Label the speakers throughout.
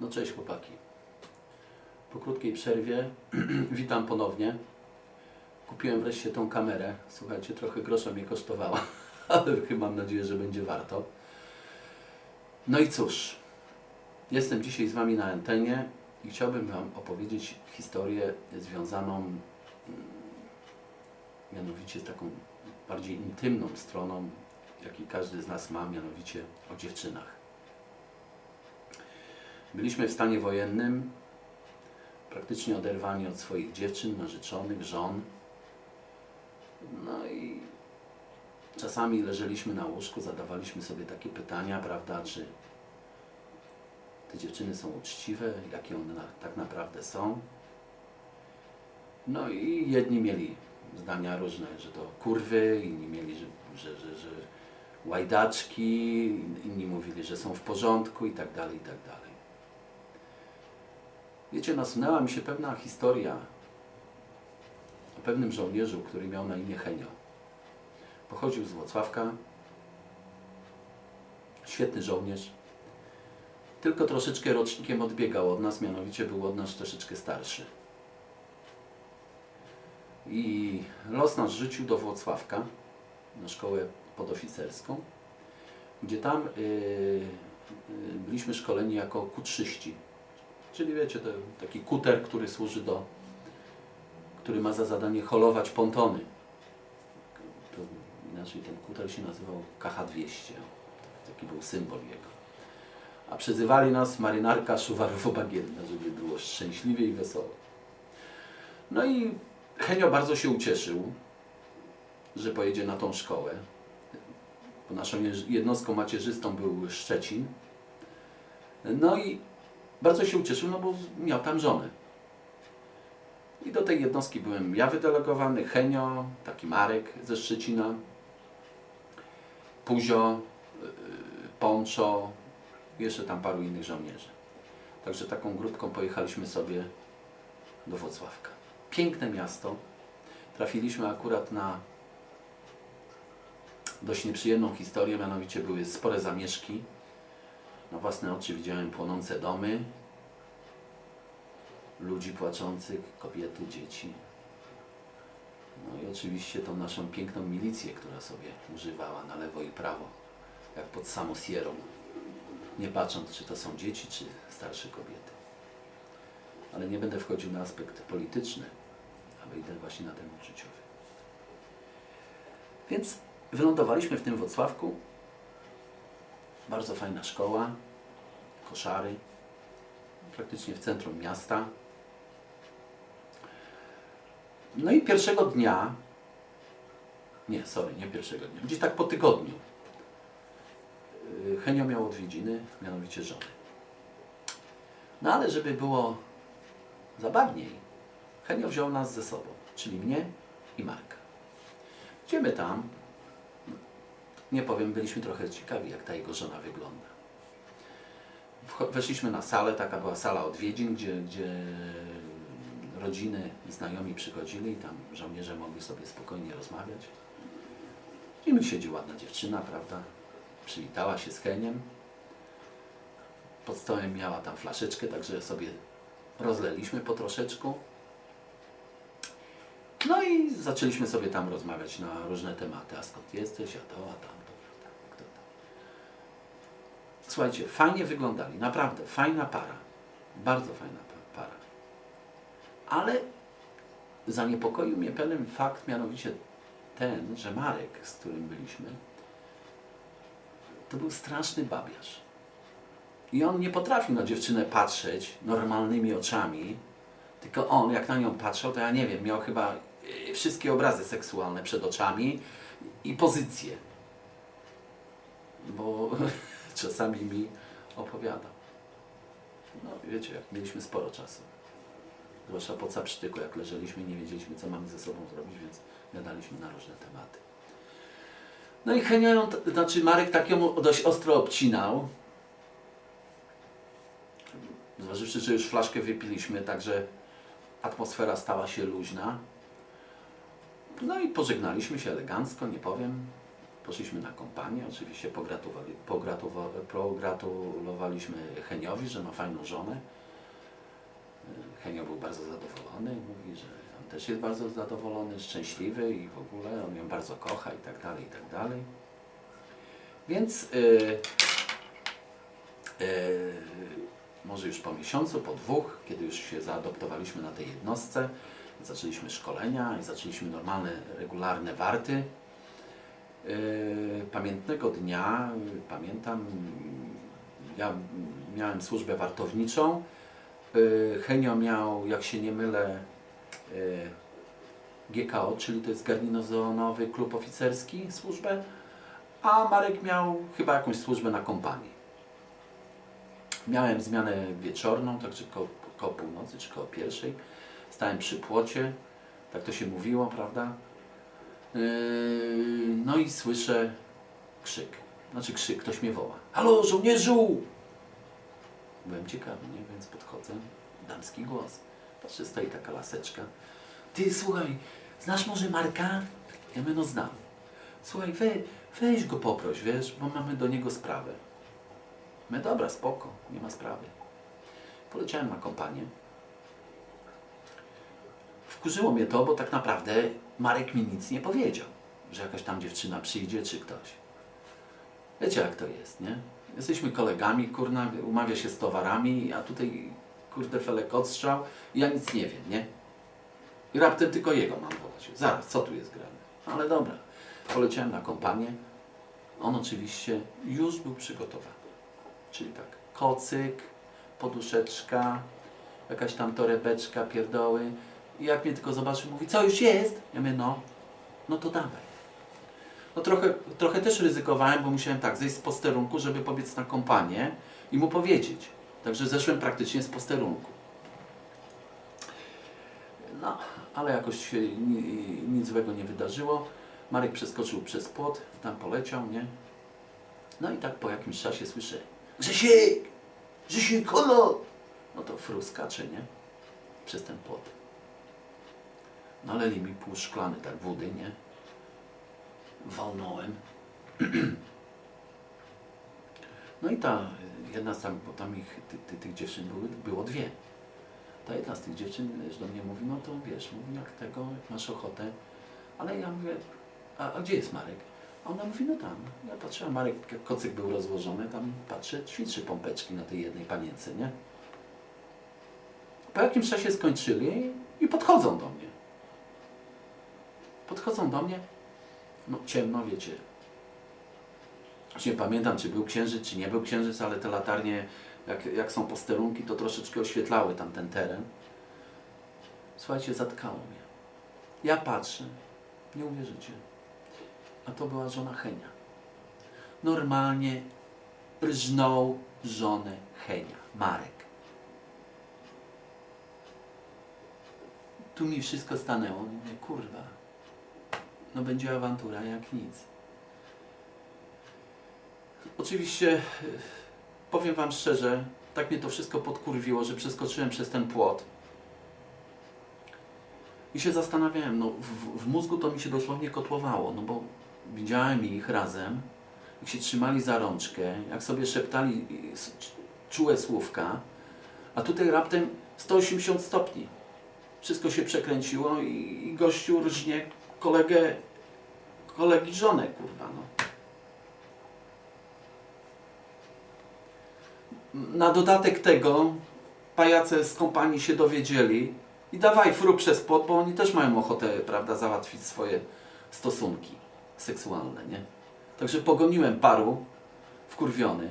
Speaker 1: No cześć chłopaki. Po krótkiej przerwie witam ponownie. Kupiłem wreszcie tą kamerę. Słuchajcie, trochę grosza mnie kosztowała, ale mam nadzieję, że będzie warto. No i cóż, jestem dzisiaj z Wami na antenie i chciałbym Wam opowiedzieć historię związaną mm, mianowicie z taką bardziej intymną stroną, jaki każdy z nas ma, mianowicie o dziewczynach. Byliśmy w stanie wojennym, praktycznie oderwani od swoich dziewczyn, narzeczonych, żon. No i czasami leżeliśmy na łóżku, zadawaliśmy sobie takie pytania, prawda, czy te dziewczyny są uczciwe, jakie one tak naprawdę są. No i jedni mieli zdania różne, że to kurwy, inni mieli, że, że, że, że łajdaczki, inni mówili, że są w porządku i tak dalej, i tak dalej. Wiecie, nasunęła mi się pewna historia o pewnym żołnierzu, który miał na imię Henio. Pochodził z Włocławka, świetny żołnierz, tylko troszeczkę rocznikiem odbiegał od nas, mianowicie był od nas troszeczkę starszy. I los nas rzucił do Włocławka, na szkołę podoficerską, gdzie tam yy, yy, byliśmy szkoleni jako kutrzyści. Czyli wiecie, to taki kuter, który służy do, który ma za zadanie holować pontony. To inaczej ten kuter się nazywał KH-200. Taki był symbol jego. A przezywali nas marynarka szuwarowo-bagienna, żeby było szczęśliwie i wesoło. No i Henio bardzo się ucieszył, że pojedzie na tą szkołę. Bo naszą jednostką macierzystą był Szczecin. No i bardzo się ucieszył, no bo miał tam żonę. I do tej jednostki byłem ja wydelegowany, Henio, taki Marek ze Szczecina, Puzio, yy, Ponczo, jeszcze tam paru innych żołnierzy. Także taką grupką pojechaliśmy sobie do Włocławka. Piękne miasto. Trafiliśmy akurat na dość nieprzyjemną historię, mianowicie były spore zamieszki. Na własne oczy widziałem płonące domy, ludzi płaczących, kobiety, dzieci. No i oczywiście tą naszą piękną milicję, która sobie używała na lewo i prawo, jak pod samą sierą. Nie patrząc, czy to są dzieci, czy starsze kobiety. Ale nie będę wchodził na aspekt polityczny, a wyjdę właśnie na ten uczuciowy. Więc wylądowaliśmy w tym Wrocławku. Bardzo fajna szkoła, koszary, praktycznie w centrum miasta. No i pierwszego dnia, nie, sorry, nie pierwszego dnia, gdzieś tak po tygodniu, yy, Henio miał odwiedziny, mianowicie żony. No ale żeby było zabawniej, Henio wziął nas ze sobą, czyli mnie i Marka. Idziemy tam, nie powiem, byliśmy trochę ciekawi, jak ta jego żona wygląda. Weszliśmy na salę, taka była sala odwiedzin, gdzie, gdzie rodziny, znajomi przychodzili i tam żołnierze mogli sobie spokojnie rozmawiać. I mi siedzi ładna dziewczyna, prawda? Przywitała się z Heniem. Pod stołem miała tam flaszeczkę, także sobie rozleliśmy po troszeczku. No i zaczęliśmy sobie tam rozmawiać na różne tematy. A skąd jesteś? A to, a tam? Słuchajcie, fajnie wyglądali, naprawdę, fajna para. Bardzo fajna pa- para. Ale zaniepokoił mnie pewien fakt, mianowicie ten, że Marek, z którym byliśmy, to był straszny babiarz. I on nie potrafił na dziewczynę patrzeć normalnymi oczami, tylko on, jak na nią patrzał, to ja nie wiem, miał chyba e, wszystkie obrazy seksualne przed oczami i pozycje. Bo czasami mi opowiadał. No wiecie, jak mieliśmy sporo czasu. Zwłaszcza po capsztyku, jak leżeliśmy, nie wiedzieliśmy, co mamy ze sobą zrobić, więc gadaliśmy na różne tematy. No i t- znaczy Marek tak ją dość ostro obcinał. Zważywszy, że już flaszkę wypiliśmy, także atmosfera stała się luźna. No i pożegnaliśmy się elegancko, nie powiem. Poszliśmy na kompanię, oczywiście pogratulowali, pogratulowaliśmy Heniowi, że ma fajną żonę. E, Henio był bardzo zadowolony, mówi, że on też jest bardzo zadowolony, szczęśliwy i w ogóle on ją bardzo kocha i tak dalej, i tak dalej. Więc yy, yy, może już po miesiącu, po dwóch, kiedy już się zaadoptowaliśmy na tej jednostce, zaczęliśmy szkolenia i zaczęliśmy normalne, regularne warty. Yy, Pamiętnego dnia, pamiętam, ja miałem służbę wartowniczą. Yy, Henio miał, jak się nie mylę, yy, GKO, czyli to jest Garnizonowy Klub Oficerski, służbę, a Marek miał chyba jakąś służbę na kompanii. Miałem zmianę wieczorną, także koło, koło północy czy koło pierwszej. Stałem przy płocie, tak to się mówiło, prawda? Yy, no i słyszę krzyk. Znaczy krzyk, ktoś mnie woła. Halo, żołnierzu! Byłem ciekawy, nie? Więc podchodzę. Damski głos. Patrzę, stoi taka laseczka. Ty, słuchaj, znasz może Marka? Ja mówię, no znam. Słuchaj, we, weź go poproś, wiesz, bo mamy do niego sprawę. My, dobra, spoko, nie ma sprawy. Poleciałem na kompanię. Wkurzyło mnie to, bo tak naprawdę Marek mi nic nie powiedział, że jakaś tam dziewczyna przyjdzie czy ktoś. Wiecie jak to jest, nie? Jesteśmy kolegami, kurna, umawia się z towarami, a tutaj, kurde, felek odstrzał i ja nic nie wiem, nie? I raptem tylko jego mam wołać. Zaraz, co tu jest grane? Ale dobra. Poleciałem na kompanię. On oczywiście już był przygotowany. Czyli tak, kocyk, poduszeczka, jakaś tam torebeczka, pierdoły. I jak mnie tylko zobaczył, mówi, co już jest? Ja mówię, no, no to dawaj. No trochę, trochę też ryzykowałem, bo musiałem tak zejść z posterunku, żeby pobiec na kompanię i mu powiedzieć. Także zeszłem praktycznie z posterunku. No, ale jakoś się ni- nic złego nie wydarzyło. Marek przeskoczył przez płot, tam poleciał, nie? No i tak po jakimś czasie słyszę Grzesiek! Grzesiek, holo! No to fruskacze, nie? Przez ten płot. Naleli mi pół szklany tak wody, nie? Walnąłem. No i ta jedna z tam, bo tam ich, ty, ty, tych dziewczyn były, było dwie. Ta jedna z tych dziewczyn wiesz, do mnie mówi, no to wiesz, mówi jak tego, jak masz ochotę. Ale ja mówię, a, a gdzie jest Marek? A ona mówi, no tam. Ja patrzyłem, Marek, kocyk był rozłożony, tam patrzę, ćwiczy pompeczki na tej jednej panience, nie? Po jakimś czasie skończyli i podchodzą do mnie. Podchodzą do mnie, no ciemno, wiecie. Już nie pamiętam, czy był księżyc, czy nie był księżyc, ale te latarnie, jak, jak są posterunki, to troszeczkę oświetlały tam ten teren. Słuchajcie, zatkało mnie. Ja patrzę, nie uwierzycie. A to była żona Henia. Normalnie rżnął żonę Henia, Marek. Tu mi wszystko stanęło. Mówię, kurwa, no będzie awantura jak nic. Oczywiście, y, powiem Wam szczerze, tak mnie to wszystko podkurwiło, że przeskoczyłem przez ten płot. I się zastanawiałem, no w, w mózgu to mi się dosłownie kotłowało, no bo widziałem ich razem, jak się trzymali za rączkę, jak sobie szeptali czułe słówka, a tutaj raptem 180 stopni. Wszystko się przekręciło i, i gościu rżnie kolegę, kolegi żonę, kurwa, no. Na dodatek tego pajace z kompanii się dowiedzieli i dawaj fru przez płot, bo oni też mają ochotę, prawda, załatwić swoje stosunki seksualne, nie? Także pogoniłem paru wkurwiony.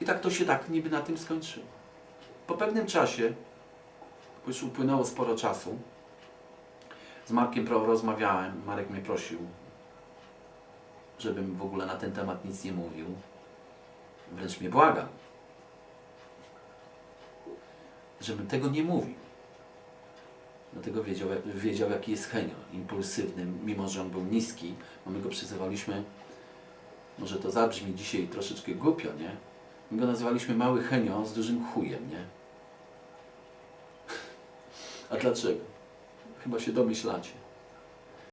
Speaker 1: I tak to się tak niby na tym skończyło. Po pewnym czasie, już upłynęło sporo czasu, z Markiem rozmawiałem, Marek mnie prosił, żebym w ogóle na ten temat nic nie mówił. Wręcz mnie błagał, żebym tego nie mówił. Dlatego wiedział, wiedział jaki jest Henio, impulsywny, mimo że on był niski, bo my go przyzywaliśmy, może to zabrzmi dzisiaj troszeczkę głupio, nie? My go nazywaliśmy mały Henio z dużym chujem, nie? A dlaczego? chyba się domyślacie.